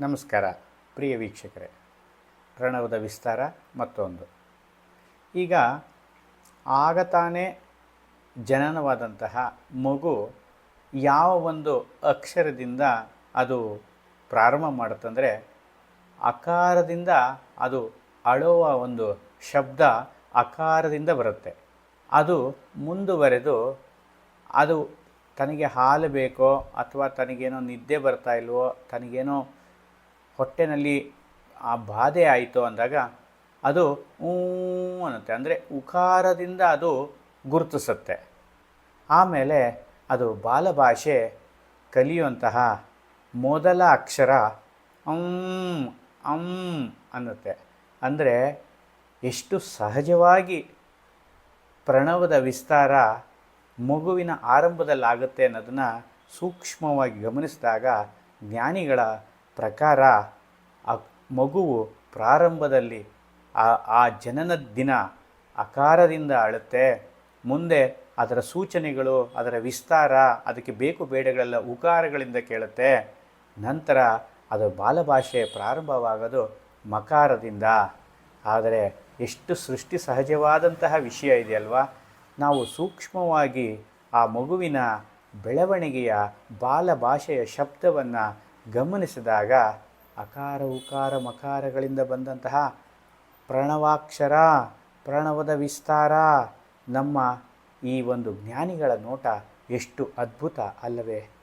ನಮಸ್ಕಾರ, ಪ್ರಿಯ ವೀಕ್ಷಕರೇ. ಪ್ರಣವದ ವಿಸ್ತಾರ ಮತ್ತೊಂದು. ಈಗ ಆಗ ತಾನೇ ಜನನವಾದಂತಹ ಮಗು ಯಾವ ಒಂದು ಅಕ್ಷರದಿಂದ ಅದು ಪ್ರಾರಂಭ ಮಾಡುತ್ತಂದರೆ ಅಕಾರದಿಂದ ಅದು ಅಳುವ ಒಂದು ಶಬ್ದ ಅಕಾರದಿಂದ ಬರುತ್ತೆ. ಅದು ಮುಂದುವರೆದು ಅದು ತನಗೆ ಹಾಲು ಬೇಕೋ ಅಥವಾ ತನಗೇನೋ ನಿದ್ದೆ ಬರ್ತಾ ಇಲ್ವೋ, ತನಗೇನೋ ಹೊಟ್ಟೆನಲ್ಲಿ ಆ ಬಾಧೆ ಆಯಿತು ಅಂದಾಗ ಅದು ಊ ಅನ್ನುತ್ತೆ. ಅಂದರೆ ಉಕಾರದಿಂದ ಅದು ಗುರುತಿಸುತ್ತೆ. ಆಮೇಲೆ ಅದು ಬಾಲಭಾಷೆ ಕಲಿಯುವಂತಹ ಮೊದಲ ಅಕ್ಷರ ಅಂ ಅಂ ಅನ್ನುತ್ತೆ. ಅಂದರೆ ಎಷ್ಟು ಸಹಜವಾಗಿ ಪ್ರಣವದ ವಿಸ್ತಾರ ಮಗುವಿನ ಆರಂಭದಲ್ಲಾಗುತ್ತೆ ಅನ್ನೋದನ್ನು ಸೂಕ್ಷ್ಮವಾಗಿ ಗಮನಿಸಿದಾಗ ಜ್ಞಾನಿಗಳ ಪ್ರಕಾರ ಆ ಮಗುವು ಪ್ರಾರಂಭದಲ್ಲಿ ಆ ಆ ಜನನ ದಿನ ಅಕಾರದಿಂದ ಅಳುತ್ತೆ. ಮುಂದೆ ಅದರ ಸೂಚನೆಗಳು, ಅದರ ವಿಸ್ತಾರ, ಅದಕ್ಕೆ ಬೇಕು ಬೇಡಗಳೆಲ್ಲ ಉಕಾರಗಳಿಂದ ಕೇಳುತ್ತೆ. ನಂತರ ಅದು ಬಾಲಭಾಷೆ ಪ್ರಾರಂಭವಾಗೋದು ಮಕಾರದಿಂದ. ಆದರೆ ಎಷ್ಟು ಸೃಷ್ಟಿ ಸಹಜವಾದಂತಹ ವಿಷಯ ಇದೆಯಲ್ವಾ? ನಾವು ಸೂಕ್ಷ್ಮವಾಗಿ ಆ ಮಗುವಿನ ಬೆಳವಣಿಗೆಯ ಬಾಲಭಾಷೆಯ ಶಬ್ದವನ್ನು ಗಮನಿಸಿದಾಗ ಅಕಾರ, ಉಕಾರ, ಮಕಾರಗಳಿಂದ ಬಂದಂತಹ ಪ್ರಣವಾಕ್ಷರ, ಪ್ರಣವದ ವಿಸ್ತಾರ, ನಮ್ಮ ಈ ಒಂದು ಜ್ಞಾನಿಗಳ ನೋಟ ಎಷ್ಟು ಅದ್ಭುತ ಅಲ್ಲವೇ?